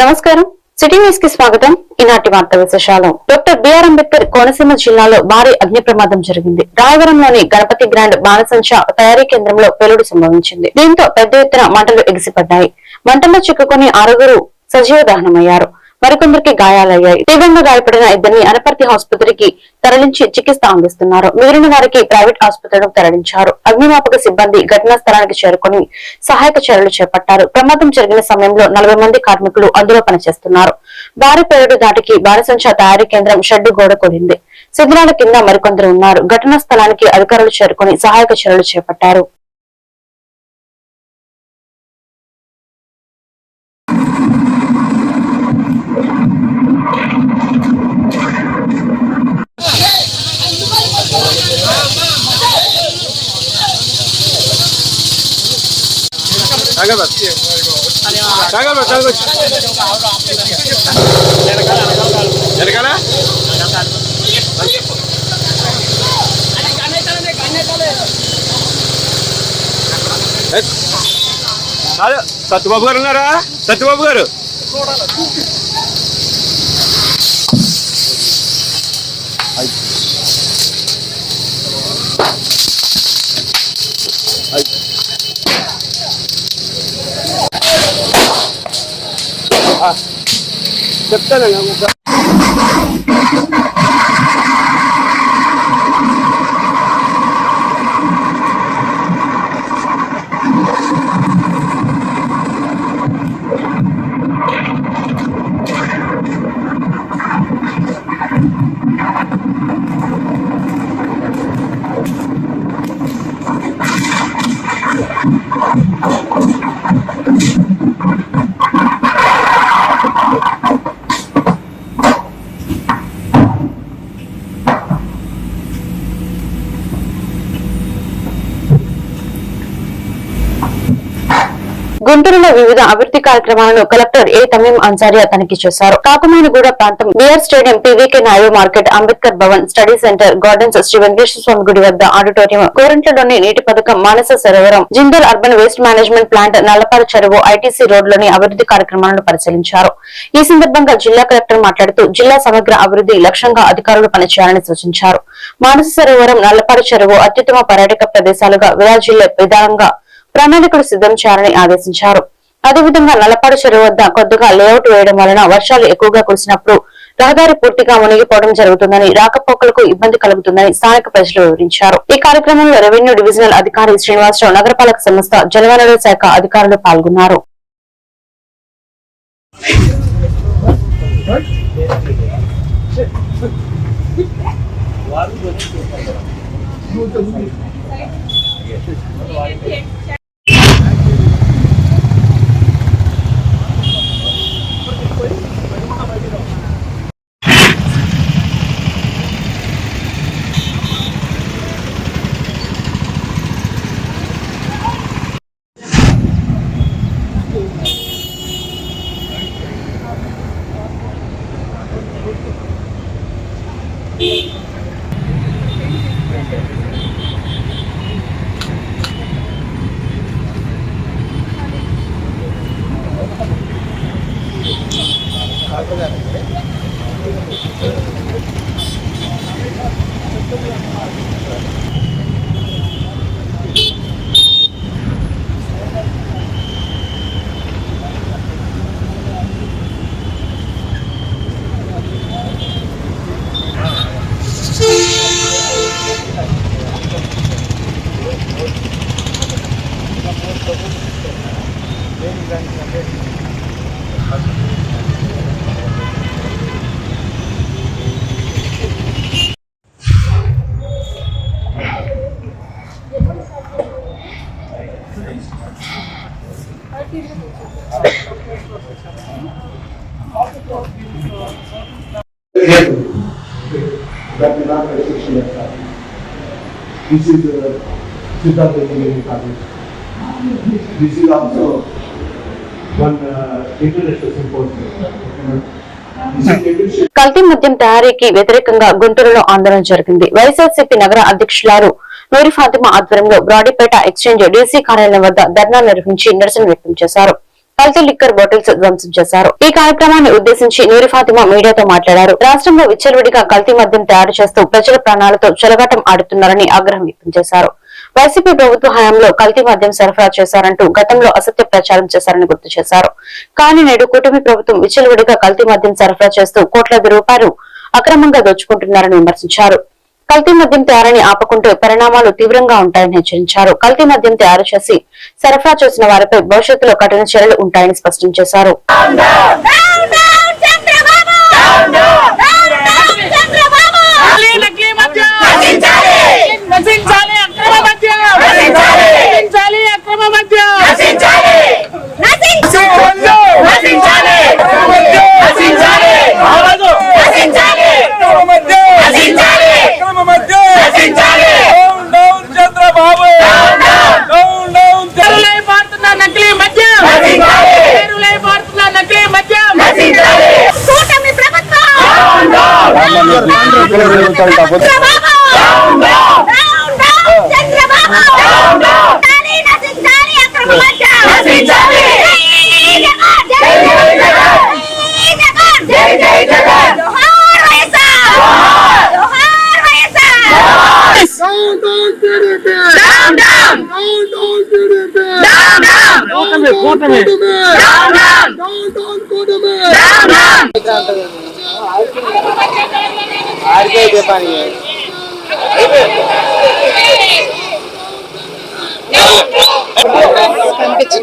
నమస్కారం. సిటీ న్యూస్కి స్వాగతం. ఈనాటి వార్త విశేషాలు. డాక్టర్ బిఆర్ అంబేద్కర్ కోనసీమ జిల్లాలో భారీ అగ్ని ప్రమాదం జరిగింది. రాయవరంలోని గణపతి గ్రాండ్ బాణసంచ తయారీ కేంద్రంలో పేలుడు సంభవించింది. దీంతో పెద్ద ఎత్తున మంటలు ఎగిసిపడ్డాయి. మంటల్లో చిక్కుకుని ఆరుగురు సజీవ దహనమయ్యారు. మరికొందరికి గాయాలయ్యాయి. తీవ్రంగా గాయపడిన ఇద్దరిని అనపర్తి ఆసుపత్రికి తరలించి చికిత్స అందిస్తున్నారు. మిగిలిన వారికి ప్రైవేట్ ఆసుపత్రులకు తరలించారు. అగ్నిమాపక సిబ్బంది ఘటనా స్థలానికి చేరుకుని సహాయక చర్యలు చేపట్టారు. ప్రమాదం జరిగిన సమయంలో నలభై మంది కార్మికులు అందులో పనిచేస్తున్నారు. భారీ పేరుడు దాటికి బాణసంచా తయారీ కేంద్రం షెడ్డు గోడ కూలింది శిథిలాల కింద మరికొందరు ఉన్నారు. ఘటనా స్థలానికి అధికారులు చేరుకుని సహాయక చర్యలు చేపట్టారు. వెనకాల సత్యబాబు గారు ఉన్నారా? సత్యబాబు గారు. చెప్తానండి గుంటూరులో వివిధ అభివృద్ధి కార్యక్రమాలను కలెక్టర్ ఏ తమీం అన్సారియా తనిఖీ చేశారు. కాకుమానిగూడ ప్రాంతం BR stadium PVK Naidu market Ambedkar Bhavan study centre gardens Sri Venkateswara Swamy గుడి వద్ద ఆడిటోరియం కోరంట్లలోని నీటి పథకం Manasa Sarovaram Jindal urban waste management plant Nallapadu చెరువు ఐటీసీ రోడ్లోని అభివృద్ధి కార్యక్రమాలను పరిశీలించారు. ఈ సందర్భంగా జిల్లా కలెక్టర్ మాట్లాడుతూ జిల్లా సమగ్ర అభివృద్ధి లక్ష్యంగా అధికారులు పనిచేయాలని సూచించారు. మానస సరోవరం నల్లపాడు చెరువు అత్యుత్తమ పర్యాటక ప్రదేశాలుగా విరాజిల్లే విధానంగా ప్రణాళికలు సిద్ధం చేయాలని ఆదేశించారు. అదేవిధంగా నల్లపాడు చెరువు వద్ద కొద్దిగా లేఅవుట్ వేయడం వలన వర్షాలు ఎక్కువగా కురిసినప్పుడు రహదారి పూర్తిగా మునిగిపోవడం జరుగుతుందని రాకపోకలకు ఇబ్బంది కలుగుతుందని స్థానిక ప్రజలు వివరించారు. ఈ కార్యక్రమంలో రెవెన్యూ డివిజనల్ అధికారి శ్రీనివాసరావు నగరపాలక సంస్థ జలవనరుల శాఖ అధికారులు పాల్గొన్నారు. This is uh, Siddharth Engineering College. This is also one uh, international symposium. కల్తీ మద్యం తయారీకి వ్యతిరేకంగా గుంటూరులో ఆందోళన జరిగింది వైఎస్ఆర్సీపీ నగర అధ్యక్షులారు నూరి ఫాతిమా ఆధ్వర్యంలో బ్రాడీపేట ఎక్స్చేంజ్ డీసీ కార్యాలయం వద్ద ధర్నా నిర్వహించి నిరసన వ్యక్తం చేశారు కల్తీ లిక్కర్ బాటిల్స్ ధ్వంసం చేశారు. ఈ కార్యక్రమాన్ని ఉద్దేశించి నీరు ఫాతిమా మీడియాతో మాట్లాడారు. రాష్ట్రంలో విచ్చలవిడిగా కల్తీ మద్యం తయారు చేస్తూ ప్రజల ప్రాణాలతో చెలగాటం ఆడుతున్నారని ఆగ్రహం వ్యక్తం చేశారు. వైసీపీ ప్రభుత్వ హయాంలో కల్తీ మద్యం సరఫరా చేశారంటూ గతంలో అసత్య ప్రచారం చేశారని గుర్తు చేశారు. కానీ నేడు కూటమి ప్రభుత్వం విచ్చలవిడిగా కల్తీ మద్యం సరఫరా చేస్తూ కోట్లాది రూపాయలు అక్రమంగా దోచుకుంటున్నారని విమర్శించారు. కల్తీ మద్యం తయారీని ఆపకుంటే పరిణామాలు తీవ్రంగా ఉంటాయని హెచ్చరించారు. కల్తీ మద్యం తయారు చేసి సరఫరా చేసిన వారిపై భవిష్యత్తులో కఠిన చర్యలు ఉంటాయని స్పష్టం చేశారు. అక్రమ మద్యం డౌన్ డౌన్ డౌన్ కూటమి కూటమి డౌన్ డౌన్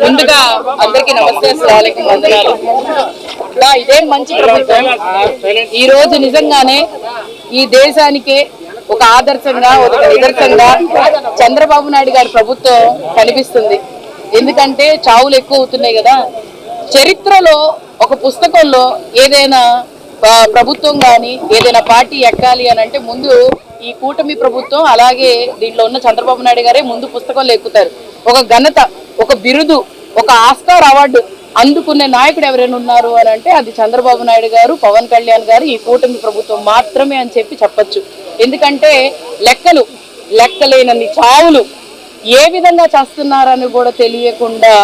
ముందుగా అందరికి నమస్తే అస్సలాముఅలైకుం వందనాలు. దా, ఇదే మంచి ప్రభుత్వం. ఈ రోజు నిజంగానే ఈ దేశానికే ఒక ఆదర్శంగా ఒక నిదర్శంగా చంద్రబాబు నాయుడు గారి ప్రభుత్వం కనిపిస్తుంది. ఎందుకంటే చావులు ఎక్కువ అవుతున్నాయి కదా. చరిత్రలో ఒక పుస్తకంలో ఏదైనా ప్రభుత్వం కానీ ఏదైనా పార్టీ ఎక్కాలి అని అంటే ముందు ఈ కూటమి ప్రభుత్వం అలాగే దీంట్లో ఉన్న చంద్రబాబు నాయుడు గారే ముందు పుస్తకంలో ఎక్కుతారు. ఒక ఘనత ఒక బిరుదు ఒక ఆస్కార్ అవార్డు అందుకునే నాయకుడు ఎవరైనా ఉన్నారు అని అంటే అది చంద్రబాబు నాయుడు గారు పవన్ కళ్యాణ్ గారు ఈ కూటమి ప్రభుత్వం మాత్రమే అని చెప్పి చెప్పచ్చు. ఎందుకంటే లెక్కలు లెక్కలేనన్ని చావులు ఏ విధంగా చేస్తున్నారని కూడా తెలియకుండా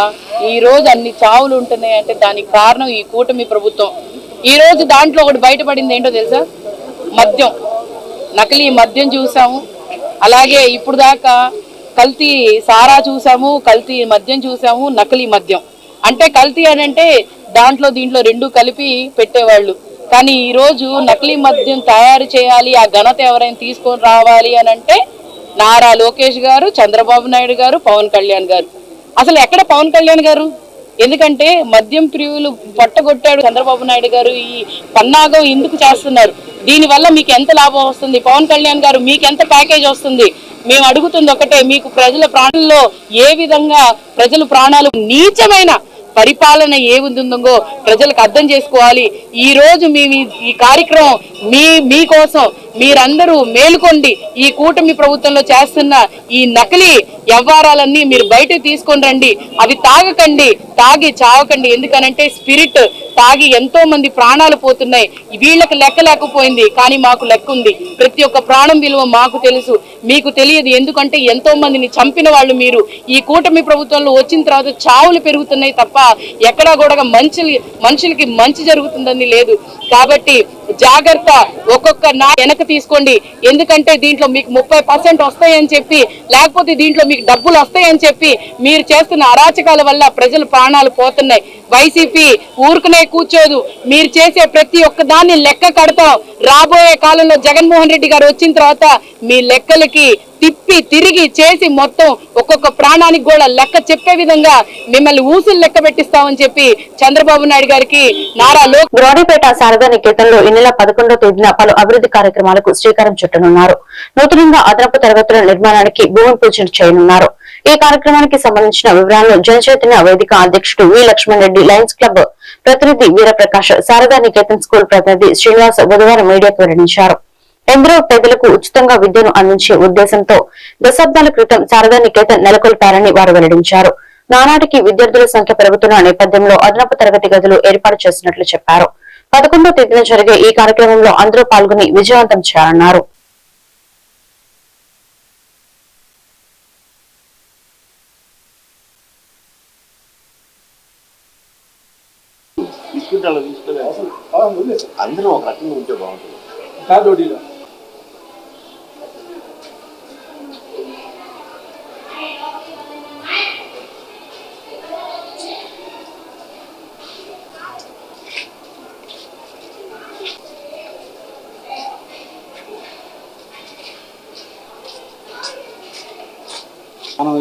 ఈ రోజు అన్ని చావులు ఉంటున్నాయి అంటే దానికి కారణం ఈ కూటమి ప్రభుత్వం. ఈ రోజు దాంట్లో ఒకటి బయటపడింది ఏంటో తెలుసా? మద్యం. నకిలీ మద్యం చూసాము. అలాగే ఇప్పుడు దాకా కల్తీ సారా చూసాము కల్తీ మద్యం చూసాము నకిలీ మద్యం. అంటే కల్తీ అని అంటే దాంట్లో దీంట్లో రెండు కలిపి పెట్టేవాళ్ళు. కానీ ఈ రోజు నకిలీ మద్యం తయారు చేయాలి ఆ ఘనత ఎవరైనా తీసుకొని రావాలి అని అంటే నారా లోకేష్ గారు చంద్రబాబు నాయుడు గారు పవన్ కళ్యాణ్ గారు. అసలు ఎక్కడ పవన్ కళ్యాణ్ గారు? ఎందుకంటే మద్యం ప్రియులు పట్టగొట్టాడు చంద్రబాబు నాయుడు గారు ఈ పన్నాగం ఎందుకు చేస్తున్నారు? దీనివల్ల మీకు ఎంత లాభం వస్తుంది? పవన్ కళ్యాణ్ గారు మీకు ఎంత ప్యాకేజ్ వస్తుంది? మేము అడుగుతుంది ఒకటే మీకు ప్రజల ప్రాణంలో ఏ విధంగా ప్రజలు ప్రాణాలు నీచమైన పరిపాలన ఏ ఉందో ప్రజలకు అర్థం చేసుకోవాలి. ఈ రోజు మేము ఈ- ఈ కార్యక్రమం మీ మీకోసం మీరందరూ మేలుకోండి. ఈ కూటమి ప్రభుత్వంలో చేస్తున్న ఈ నకిలీ వ్యవహారాలన్నీ మీరు బయటకు తీసుకొని రండి. అవి తాగకండి తాగి చావకండి. ఎందుకనంటే స్పిరిట్ తాగి ఎంతో మంది ప్రాణాలు పోతున్నాయి. వీళ్ళకి లెక్క లేకపోయింది కానీ మాకు లెక్క ఉంది. ప్రతి ఒక్క ప్రాణం విలువ మాకు తెలుసు. మీకు తెలియదు ఎందుకంటే ఎంతో మందిని చంపిన వాళ్ళు మీరు. ఈ కూటమి ప్రభుత్వంలో వచ్చిన తర్వాత చావులు పెరుగుతున్నాయి తప్ప ఎక్కడా కూడా మంచి మనుషులకి మంచి జరుగుతుందని లేదు. కాబట్టి జాగ్రత్త ఒక్కొక్క నా వెనక తీసుకోండి. ఎందుకంటే దీంట్లో మీకు ముప్పై పర్సెంట్ వస్తాయని చెప్పి లేకపోతే దీంట్లో మీకు డబ్బులు వస్తాయని చెప్పి మీరు చేస్తున్న అరాచకాల వల్ల ప్రజలు ప్రాణాలు పోతున్నాయి. వైసీపీ ఊరుకునే కూర్చోదు. మీరు చేసే ప్రతి ఒక్క దాన్ని లెక్క కడతాం. రాబోయే కాలంలో జగన్మోహన్ రెడ్డి గారు వచ్చిన తర్వాత మీ లెక్కలకి తిప్పి తిరిగి చేసి మొత్తం ఒక్కొక్క ప్రాణానికి కూడా లెక్క చెప్పే విధంగా మిమ్మల్ని ఊసులు లెక్క పెట్టిస్తామని చెప్పి చంద్రబాబు నాయుడు గారికి నారా లోక్ శారదా నికేతన్లో ఈ నెల పదకొండో తేదీన పలు అభివృద్ధి కార్యక్రమాలకు శ్రీకారం చుట్టనున్నారు. నూతనంగా అదనపు తరగతుల నిర్మాణానికి భూమి పూజ చేయనున్నారు. ఈ కార్యక్రమానికి సంబంధించిన వివరాలను జనచైతన్య వేదిక అధ్యక్షుడు V Lakshman Reddy Lions Club ప్రతినిధి వీరప్రకాష్ శారదా నికేతన్ స్కూల్ ప్రతినిధి శ్రీనివాస్ బుధవారం మీడియాకు వెల్లడించారు. ఎందరో పేదలకు ఉచితంగా విద్యను అందించే ఉద్దేశంతో దశాబ్దాల క్రితం శారదా నికేతన్ నెలకొల్పారని వారు వెల్లడించారు. నానాటికి విద్యార్థుల సంఖ్య పెరుగుతున్న నేపథ్యంలో అదనపు తరగతి గదులు ఏర్పాటు చేసినట్లు చెప్పారు. పదకొండో తేదీన జరిగే ఈ కార్యక్రమంలో అందరూ పాల్గొని విజయవంతం చేయాలన్నారు. అందరూ ఒక రకంగా ఉంటే బాగుంటుంది.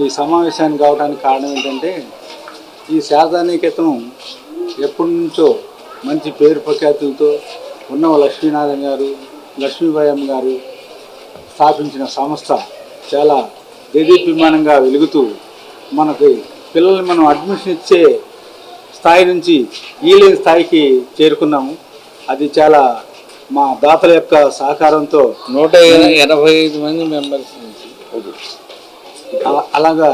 ఈ సమావేశానికి కావడానికి కారణం ఏంటంటే ఈ శారదానికేతనం ఎప్పటి నుంచో మంచి పేరు ప్రఖ్యాతులతో ఉన్నవ లక్ష్మీనారాయణ గారు లక్ష్మీబాయమ్మ గారు స్థాపించిన సంస్థ చాలా దేదీప్యమానంగా వెలుగుతూ మనకి పిల్లల్ని మనం అడ్మిషన్ ఇచ్చే స్థాయి నుంచి ఈలేని స్థాయికి చేరుకున్నాము. అది చాలా మా దాతల యొక్క సహకారంతో నూట ఎనభై ఐదు మంది మెంబర్స్ నుంచి. అలాగా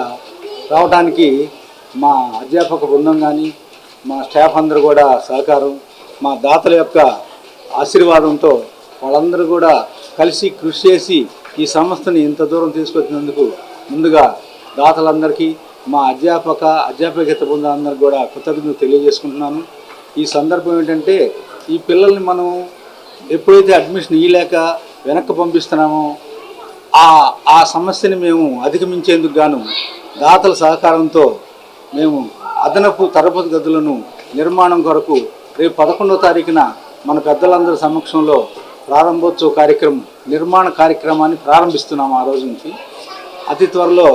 రావడానికి మా అధ్యాపక బృందం కానీ మా స్టాఫ్ అందరూ కూడా సహకారం మా దాతల యొక్క ఆశీర్వాదంతో వాళ్ళందరూ కూడా కలిసి కృషి చేసి ఈ సంస్థని ఇంత దూరం తీసుకొచ్చినందుకు ముందుగా దాతలందరికీ మా అధ్యాపక అధ్యాపకేత బృందాలందరికీ కూడా కృతజ్ఞతలు తెలియజేసుకుంటున్నాను. ఈ సందర్భం ఏంటంటే ఈ పిల్లల్ని మనం ఎప్పుడైతే అడ్మిషన్ ఇయ్యలేక వెనక్కి పంపిస్తున్నామో ఆ ఆ సమస్యని మేము అధిగమించేందుకు గాను దాతల సహకారంతో మేము అదనపు తరగతి గదులను నిర్మాణం కొరకు రేపు పదకొండవ తారీఖున మన పెద్దలందరి సమక్షంలో ప్రారంభోత్సవ కార్యక్రమం నిర్మాణ కార్యక్రమాన్ని ప్రారంభిస్తున్నాము ఆ రోజు నుంచి. అతి త్వరలో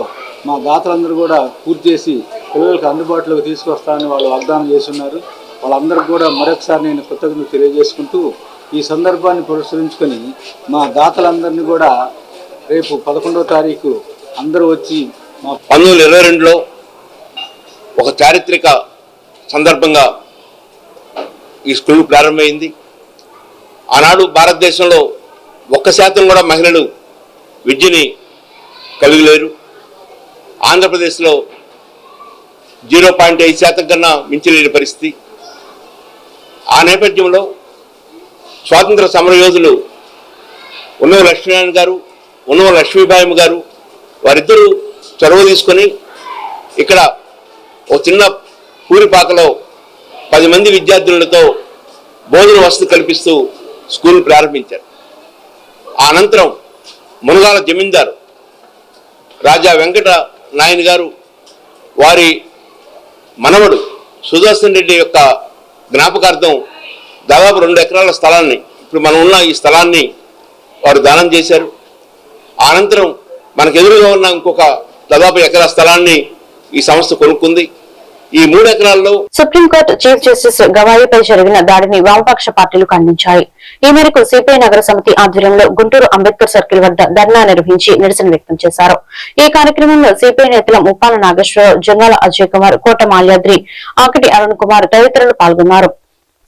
మా దాతలందరూ కూడా పూర్తి చేసి పిల్లలకు అందుబాటులోకి తీసుకొస్తామని వాళ్ళు వాగ్దానం చేస్తున్నారు. వాళ్ళందరికీ కూడా మరొకసారి నేను కృతజ్ఞతలు తెలియజేసుకుంటూ ఈ సందర్భాన్ని పురస్కరించుకొని మా దాతలందరినీ కూడా రేపు పదకొండవ తారీఖు అందరూ వచ్చి పంతొమ్మిది వందల ఇరవై రెండులో ఒక చారిత్రక సందర్భంగా ఈ స్కూల్ ప్రారంభమైంది. ఆనాడు భారతదేశంలో ఒక్క శాతం కూడా మహిళలు విద్యని కలిగి లేరు ఆంధ్రప్రదేశ్లో జీరో పాయింట్ ఐదు శాతం కన్నా మించలేని పరిస్థితి. ఆ నేపథ్యంలో స్వాతంత్ర సమరయోధులు ఉన్నవ లక్ష్మీనారాయణ గారు ఉన్నవ లక్ష్మీబాయమ్మ గారు వారిద్దరూ చొరవ తీసుకొని ఇక్కడ ఒక చిన్న పూరిపాకలో పది మంది విద్యార్థులతో బోధన వసతి కల్పిస్తూ స్కూల్ ప్రారంభించారు. ఆ అనంతరం మునగాల జమీందారు రాజా వెంకట నాయన గారు వారి మనవడు సుదర్శన్ రెడ్డి యొక్క జ్ఞాపకార్థం దాదాపు రెండు ఎకరాల స్థలాన్ని ఇప్పుడు మనం ఉన్న ఈ స్థలాన్ని వారు దానం చేశారు. అనంతరం మనకు ఎదురుగా ఉన్న ఇంకొక దాదాపు ఎకరా స్థలాన్ని ఈ సంస్థ కొనుక్కుంది. ఈ మూడు ఎకరాల్లో సుప్రీంకోర్టు చీఫ్ జస్టిస్ గవాయిపై జరిగిన దాడిని వామపక్ష పార్టీలు ఖండించాయి. ఈ మేరకు సిపిఐ నగర సమితి ఆధ్వర్యంలో గుంటూరు అంబేద్కర్ సర్కిల్ వద్ద ధర్నా నిర్వహించి నిరసన వ్యక్తం చేశారు. ఈ కార్యక్రమంలో సిపిఐ నేతల ముప్పాల నాగేశ్వరరావు జంగాల అజయ్ కుమార్ కోట మాల్యాద్రి ఆకటి అరుణ్ కుమార్ తదితరులు పాల్గొన్నారు.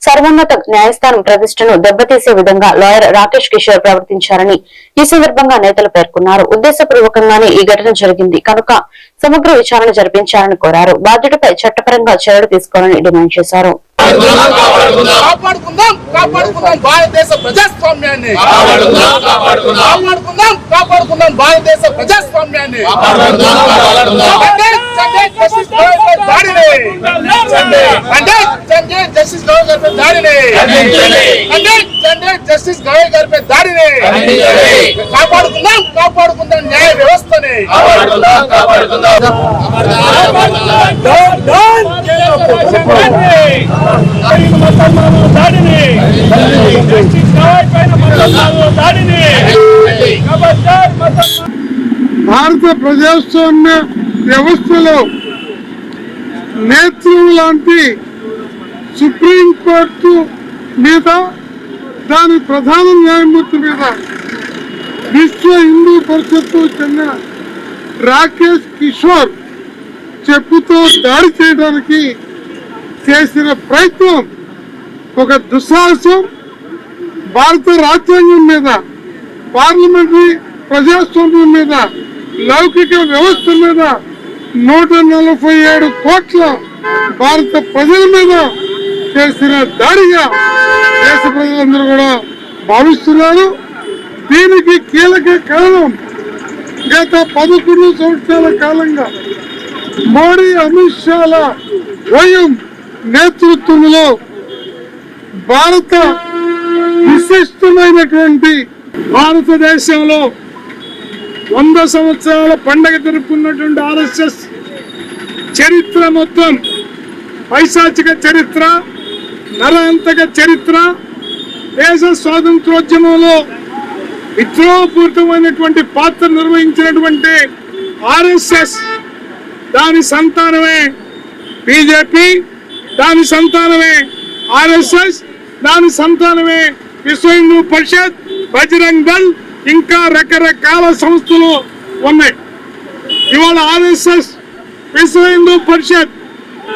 సర్వోన్నత న్యాయస్థానం ప్రతిష్టను దెబ్బతీసే విధంగా లాయర్ రాకేష్ కిషోర్ ప్రవర్తించారని ఈ సందర్భంగా నేతలు పేర్కొన్నారు. ఉద్దేశపూర్వకంగానే ఈ ఘటన జరిగింది. కనుక సమగ్ర విచారణ జరిపించాలని కోరారు. బాధ్యుడిపై చట్టపరంగా చర్యలు తీసుకోవాలని డిమాండ్ చేశారు. కాపాడుకుందాం కాపాడుకుందాం భారతదేశ ప్రజాస్వామ్యాన్ని. కాపాడుకుందాం కాపాడుకుందాం భారతదేశ ప్రజాస్వామ్యాన్ని. దాడిని అంటే సంజయ్ జస్టిస్ గోయల్ గారిపై దాడిని అంటే సంజయ్ జస్టిస్ గోయల్ గారిపై దాడిని కాపాడుకుందాం. కాపాడుకుందాం న్యాయ వ్యవస్థని భారత ప్రజాస్వామ్య వ్యవస్థలో నేతృత్వం లాంటి సుప్రీంకోర్టు మీద దాని ప్రధాన న్యాయమూర్తి మీద విశ్వ హిందూ పరిషత్తు చెందిన రాకేష్ కిషోర్ చెప్పుతో దాడి చేయడానికి చేసిన ప్రయత్నం ఒక దుస్సాహసం. భారత రాజ్యాంగం మీద పార్లమెంటరీ ప్రజాస్వామ్యం మీద లౌకిక వ్యవస్థ మీద నూట నలభై ఏడు కోట్ల భారత ప్రజల మీద చేసిన దాడిగా దేశ ప్రజలందరూ కూడా భావిస్తున్నారు. దీనికి కీలక కారణం గత పదకొండు సంవత్సరాల కాలంగా మోడీ అమిత్ షాల ద్వయం నేతృత్వంలో భారత విశిష్టమైనటువంటి భారతదేశంలో వంద సంవత్సరాల పండగ జరుపుకున్నటువంటి ఆర్ఎస్ఎస్ చరిత్ర మొత్తం పైశాచిక చరిత్ర నరాంతక చరిత్ర దేశ స్వాతంత్రోద్యమంలో విద్రోహపూరితమైనటువంటి పాత్ర నిర్వహించినటువంటి ఆర్ఎస్ఎస్ దాని సంతానమే బీజేపీ దాని సంతానమే ఆర్ఎస్ఎస్ దాని సంతానమే విశ్వ హిందూ పరిషత్ బజరంగ్ దళ్ ఇంకా రకరకాల సంస్థలు ఉన్నాయి. ఇవాళ ఆర్ఎస్ఎస్ విశ్వ హిందూ పరిషత్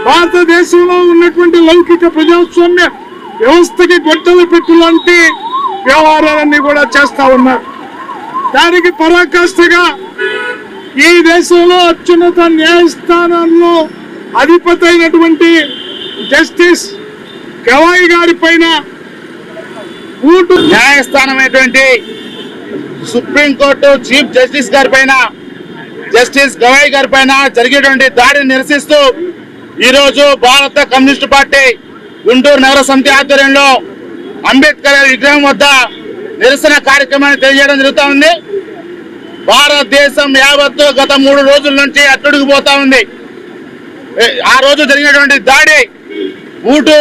భారతదేశంలో ఉన్నటువంటి లౌకిక ప్రజాస్వామ్య వ్యవస్థకి గొడ్డలు పెట్టులాంటి వ్యవహారాలన్నీ కూడా చేస్తా ఉన్నారు. దానికి పరాకాష్ఠగా ఈ దేశంలో అత్యున్నత న్యాయస్థానాల్లో అధిపతి అయినటువంటి జస్టిస్ గవాయి గారి పైన న్యాయస్థానం అయినటువంటి సుప్రీంకోర్టు చీఫ్ జస్టిస్ గారి పైన జస్టిస్ గవాయ్ గారి పైన జరిగేటువంటి దాడిని నిరసిస్తూ ఈరోజు భారత కమ్యూనిస్ట్ పార్టీ గుంటూరు నగర సమితి ఆధ్వర్యంలో అంబేద్కర్ విగ్రహం వద్ద నిరసన కార్యక్రమాన్ని తెలియజేయడం జరుగుతూ ఉంది. భారతదేశం యావత్తు గత మూడు రోజుల నుంచి అట్టుడికిపోతా ఉంది. ఆ రోజు జరిగినటువంటి దాడి బూటు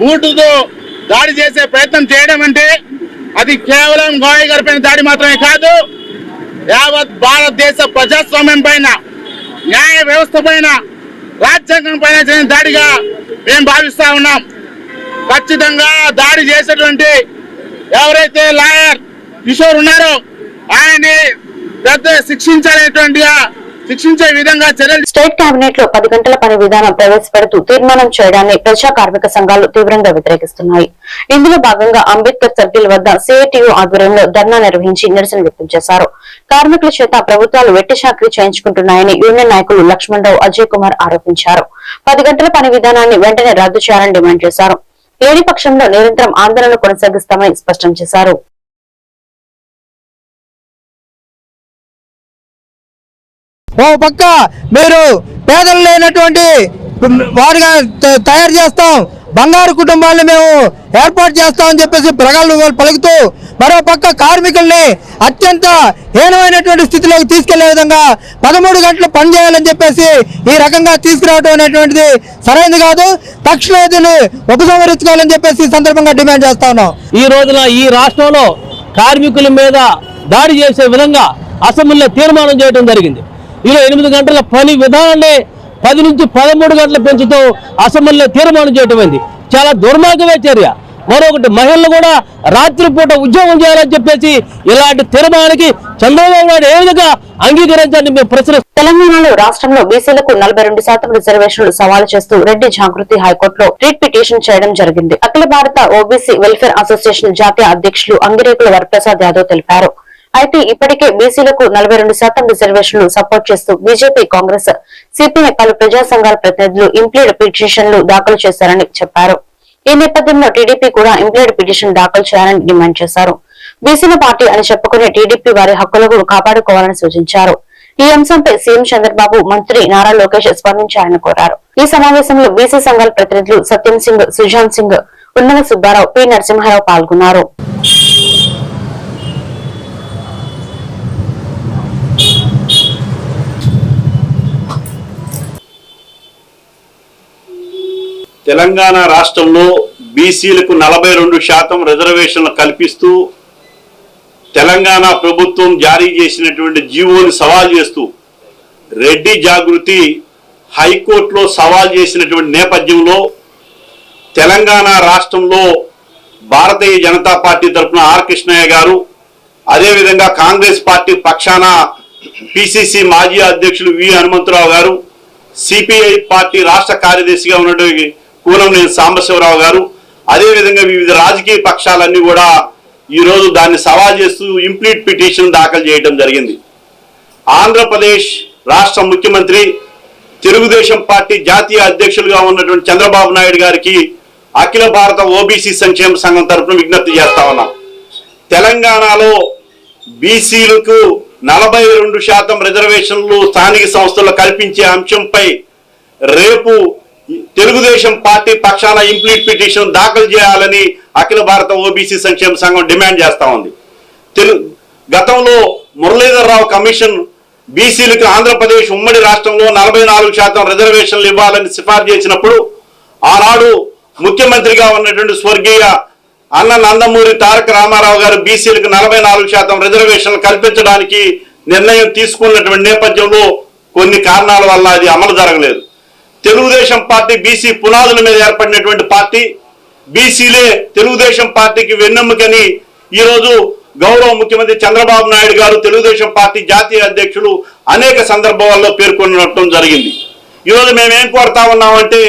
బూటుతో దాడి చేసే ప్రయత్నం చేయడం అంటే అది కేవలం గోయ్ పైన దాడి మాత్రమే కాదు యావత్ భారతదేశ ప్రజాస్వామ్యం పైన న్యాయ వ్యవస్థ పైన రాజ్యాంగం పైన జరిగిన దాడిగా మేము భావిస్తా ఉన్నాం. ఖచ్చితంగా దాడి చేసేటువంటి ఎవరైతే లాయర్ కిషోర్ ఉన్నారో ఆయన్ని పెద్ద శిక్షించాలనేటువంటిగా శిక్షించే విధంగా చర్యలు స్టేట్ కేబినెట్లో పది గంటల పని విధానం ప్రవేశపెడుతూ తీర్మానం చేయడాన్ని ప్రజా కార్మిక సంఘాలు తీవ్రంగా వ్యతిరేకిస్తున్నాయి. ఇందులో భాగంగా అంబేద్కర్ సర్కిల్ వద్ద సిఐటియు ఆధ్వర్యంలో ధర్నా నిర్వహించి నిరసన వ్యక్తం చేశారు. కార్మికుల చేత ప్రభుత్వాలు వెట్టి చాకరీ చేయించుకుంటున్నాయని యూనియన్ నాయకులు లక్ష్మణరావు అజయ్ కుమార్ ఆరోపించారు. పది గంటల పని విధానాన్ని వెంటనే రద్దు చేయాలని డిమాండ్ చేశారు. లేని పక్షంలో నిరంతరం ఆందోళన కొనసాగిస్తామని స్పష్టం చేశారు. ఓ పక్క మీరు పేదలు లేనటువంటి వారిగా తయారు చేస్తాం. బంగారు కుటుంబాలను మేము ఏర్పాటు చేస్తామని చెప్పేసి ప్రగల్భాలు పలుకుతూ మరో పక్క కార్మికుల్ని అత్యంత హీనమైనటువంటి స్థితిలోకి తీసుకెళ్ళే విధంగా పదమూడు గంటలు పనిచేయాలని చెప్పేసి ఈ రకంగా తీసుకురావడం అనేటువంటిది సరైనది కాదు. తక్షణ దీన్ని ఉపసంహరించుకోవాలని చెప్పేసి ఈ సందర్భంగా డిమాండ్ చేస్తా ఉన్నాం. ఈ రోజున ఈ రాష్ట్రంలో కార్మికుల మీద దాడి చేసే విధంగా అసెంబ్లీలో తీర్మానం చేయడం జరిగింది. ఇలా ఎనిమిది గంటల పని విధానాన్ని పది నుంచి పదమూడు గంటలు పెంచుతూ అసెంబ్లీలో తీర్మానం చేయటమైంది చాలా దుర్మార్గమే చర్య. మరొకటి మహిళలు కూడా రాత్రిపూట ఉద్యోగం చేయాలని చెప్పేసి ఇలాంటి తీర్మానానికి చంద్రబాబు నాయుడు ఏ విధంగా అంగీకరించాలని మేము ప్రశ్న తెలంగాణలో రాష్ట్రంలో బీసీలకు నలభై రెండు శాతం రిజర్వేషన్లు సవాలు చేస్తూ రెడ్డి జాగృతి హైకోర్టులో రిట్ పిటిషన్ చేయడం జరిగింది. అఖిల భారత ఓబీసీ వెల్ఫేర్ అసోసియేషన్ జాతీయ అధ్యక్షులు అంగిరేకుల వరప్రసాద్ యాదవ్ తెలిపారు. అయితే ఇప్పటికే బీసీలకు నలభై రెండు శాతం రిజర్వేషన్లు సపోర్ట్ చేస్తూ బీజేపీ కాంగ్రెస్ సిపిఐ పలు ప్రజా సంఘాల ప్రతినిధులు ఇంప్లీడ్ పిటిషన్లు దాఖలు చేశారని చెప్పారు. ఈ నేపథ్యంలో టీడీపీ కూడా ఇంప్లీడ్ పిటిషన్ దాఖలు చేయాలని డిమాండ్ చేశారు. బీసీల పార్టీ అని చెప్పుకునే టీడీపీ వారి హక్కులను కాపాడుకోవాలని సూచించారు. ఈ అంశంపై సీఎం చంద్రబాబు మంత్రి నారా లోకేష్ స్పందించాలని కోరారు. ఈ సమావేశంలో బీసీ సంఘాల ప్రతినిధులు సత్యం సింగ్ సుజాన్ సింగ్ ఉన్నత సుబ్బారావు పి నరసింహారావు పాల్గొన్నారు. తెలంగాణ రాష్ట్రంలో బీసీలకు నలభై రెండు శాతం రిజర్వేషన్లు కల్పిస్తూ తెలంగాణ ప్రభుత్వం జారీ చేసినటువంటి జీవోని సవాల్ చేస్తూ రెడ్డి జాగృతి హైకోర్టులో సవాల్ చేసినటువంటి నేపథ్యంలో తెలంగాణ రాష్ట్రంలో భారతీయ జనతా పార్టీ తరఫున ఆర్ కృష్ణయ్య గారు అదేవిధంగా కాంగ్రెస్ పార్టీ పక్షాన పిసిసి మాజీ అధ్యక్షులు వి హనుమంతరావు గారు సిపిఐ పార్టీ రాష్ట్ర కార్యదర్శిగా ఉన్నటువంటి కూనంనేని సాంబశివరావు గారు. అదేవిధంగా వివిధ రాజకీయ పక్షాలన్నీ కూడా ఈరోజు దాన్ని సవాల్ చేస్తూ ఇంప్లీట్ పిటిషన్ దాఖలు చేయడం జరిగింది. ఆంధ్రప్రదేశ్ రాష్ట్ర ముఖ్యమంత్రి తెలుగుదేశం పార్టీ జాతీయ అధ్యక్షులుగా ఉన్నటువంటి చంద్రబాబు నాయుడు గారికి అఖిల భారత ఓబీసీ సంక్షేమ సంఘం తరఫున విజ్ఞప్తి చేస్తా ఉన్నాం. తెలంగాణలో బీసీలకు నలభై రెండు శాతం రిజర్వేషన్లు స్థానిక సంస్థల్లో కల్పించే అంశంపై రేపు తెలుగుదేశం పార్టీ పక్షాన ఇంప్లీట్ పిటిషన్ దాఖలు చేయాలని అఖిల భారత ఓబీసీ సంక్షేమ సంఘం డిమాండ్ చేస్తా ఉంది. తెలు గతంలో మురళీధరరావు కమిషన్ బీసీలకు ఆంధ్రప్రదేశ్ ఉమ్మడి రాష్ట్రంలో నలభై నాలుగు శాతం రిజర్వేషన్లు ఇవ్వాలని సిఫార్సు చేసినప్పుడు ఆనాడు ముఖ్యమంత్రిగా ఉన్నటువంటి స్వర్గీయ అన్న నందమూరి తారక రామారావు గారు బీసీలకు నలభై నాలుగు శాతం రిజర్వేషన్లు కల్పించడానికి నిర్ణయం తీసుకున్నటువంటి నేపథ్యంలో కొన్ని కారణాల వల్ల అది అమలు జరగలేదు. తెలుగుదేశం పార్టీ బీసీ పునాదుల మీద ఏర్పడినటువంటి పార్టీ బీసీలే తెలుగుదేశం పార్టీకి వెన్నెముకని ఈరోజు గౌరవ ముఖ్యమంత్రి చంద్రబాబు నాయుడు గారు తెలుగుదేశం పార్టీ జాతీయ అధ్యక్షులు అనేక సందర్భాల్లో పేర్కొనడం జరిగింది. ఈరోజు మేము ఏం కోరుతా ఉన్నామంటే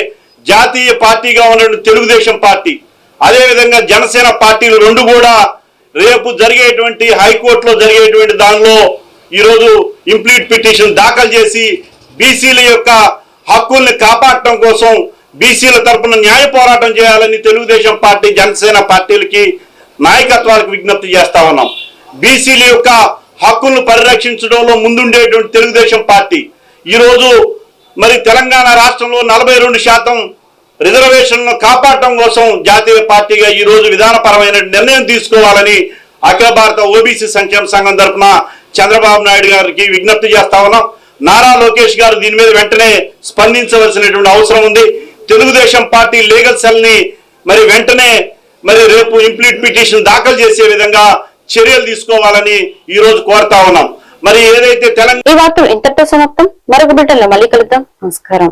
జాతీయ పార్టీగా ఉన్నటువంటి తెలుగుదేశం పార్టీ అదేవిధంగా జనసేన పార్టీలు రెండు కూడా రేపు జరిగేటువంటి హైకోర్టులో జరిగేటువంటి దానిలో ఈరోజు ఇంప్లీట్ పిటిషన్ దాఖలు చేసి బీసీల యొక్క హక్కుల్ని కాపాడటం కోసం బీసీల తరపున న్యాయ పోరాటం చేయాలని తెలుగుదేశం పార్టీ జనసేన పార్టీలకి నాయకత్వాలకు విజ్ఞప్తి చేస్తా ఉన్నాం. బీసీల యొక్క హక్కులను పరిరక్షించడంలో ముందుండేటువంటి తెలుగుదేశం పార్టీ. ఈరోజు మరి తెలంగాణ రాష్ట్రంలో నలభై రెండు శాతం రిజర్వేషన్లను కాపాడటం కోసం జాతీయ పార్టీగా ఈ రోజు విధానపరమైన నిర్ణయం తీసుకోవాలని అఖిల భారత ఓబీసీ సంక్షేమ సంఘం తరఫున చంద్రబాబు నాయుడు గారికి విజ్ఞప్తి చేస్తా ఉన్నాం. నారా లోకేష్ గారు దీని మీద వెంటనే స్పందించవలసినటువంటి అవసరం ఉంది. తెలుగుదేశం పార్టీ లీగల్ సెల్ని మరి వెంటనే మరి రేపు ఇంప్లీట్ పిటిషన్ దాఖలు చేసే విధంగా చర్యలు తీసుకోవాలని ఈ రోజు కోరుతా ఉన్నాం. మరి ఏదైతే తెలంగాణ ఈ వార్తలు ఇంతటితో సమాప్తం. మరొక బిడ్డల్లో మళ్ళీ కలుద్దాం. నమస్కారం.